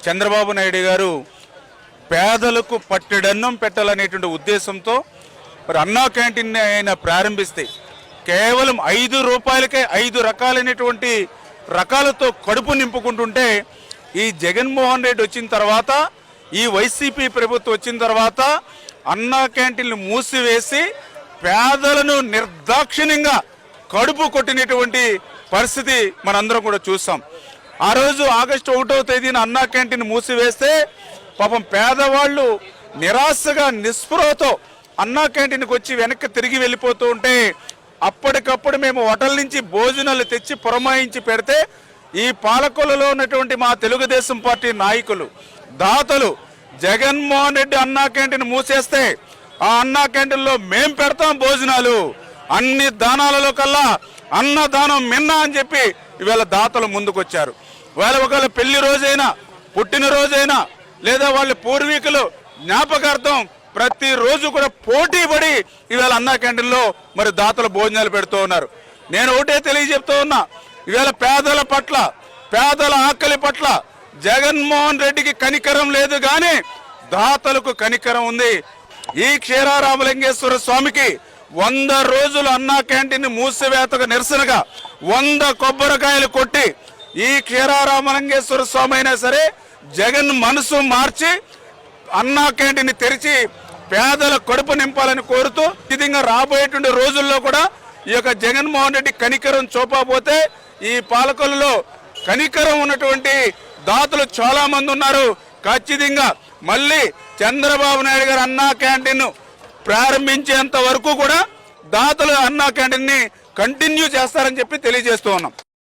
చంద్రబాబు నాయుడు గారు పేదలకు పట్టెడన్నం పెట్టాలనేటువంటి ఉద్దేశంతో మరి అన్నా క్యాంటీన్ ఆయన ప్రారంభిస్తే కేవలం ఐదు రూపాయలకే ఐదు రకాలైనటువంటి రకాలతో కడుపు నింపుకుంటుంటే ఈ జగన్మోహన్ రెడ్డి వచ్చిన తర్వాత ఈ వైసీపీ ప్రభుత్వం వచ్చిన తర్వాత అన్నా క్యాంటీన్లు మూసివేసి పేదలను నిర్దాక్షిణ్యంగా కడుపు కొట్టినటువంటి పరిస్థితి మనందరం కూడా చూసాం ఆ రోజు ఆగస్టు ఒకటో తేదీన అన్నా క్యాంటీన్ మూసివేస్తే పాపం పేదవాళ్ళు నిరాశగా నిస్పృహతో అన్నా క్యాంటీన్కి వచ్చి వెనక్కి తిరిగి వెళ్ళిపోతూ ఉంటే అప్పటికప్పుడు మేము హోటల్ నుంచి భోజనాలు తెచ్చి పురమాయించి పెడితే ఈ పాలకులలో ఉన్నటువంటి మా తెలుగుదేశం పార్టీ నాయకులు దాతలు జగన్మోహన్ రెడ్డి అన్నా క్యాంటీన్ మూసేస్తే ఆ అన్నా క్యాంటీన్లో మేం పెడతాం భోజనాలు. అన్ని దానాలలో కల్లా అన్నదానం మిన్న అని చెప్పి ఇవాళ దాతలు ముందుకొచ్చారు. వాళ్ళ ఒకవేళ పెళ్ళి రోజైనా పుట్టినరోజైనా లేదా వాళ్ళ పూర్వీకులు జ్ఞాపకార్థం ప్రతిరోజు కూడా పోటీ పడి ఇవాళ అన్నా క్యాంటీన్లో మరి దాతలు భోజనాలు పెడుతూ ఉన్నారు. నేను ఒకటే తెలియజెప్తూ ఉన్నా ఇవాళ పేదల పట్ల పేదల ఆకలి పట్ల జగన్మోహన్ రెడ్డికి కనికరం లేదు కానీ దాతలకు కనికరం ఉంది. ఈ క్షీరారామలింగేశ్వర స్వామికి వంద రోజులు అన్నా క్యాంటీన్ మూసివేతకు నిరసనగా వంద కొబ్బరికాయలు కొట్టి ఈ క్షీరారామలింగేశ్వర స్వామి అయినా సరే జగన్ మనసు మార్చి అన్నా క్యాంటీన్ తెరిచి పేదల కడుపు నింపాలని కోరుతూ విధంగా రాబోయేటువంటి రోజుల్లో కూడా ఈ యొక్క జగన్మోహన్ రెడ్డి కనికరం చూపకపోతే ఈ పాలకులలో కనికరం ఉన్నటువంటి దాతలు చాలా మంది ఉన్నారు. ఖచ్చితంగా మళ్ళీ చంద్రబాబు నాయుడు గారు అన్నా క్యాంటీన్ ప్రారంభించేంత వరకు కూడా దాతలు అన్నా క్యాంటీన్ని కంటిన్యూ చేస్తారని చెప్పి తెలియజేస్తూ ఉన్నాం.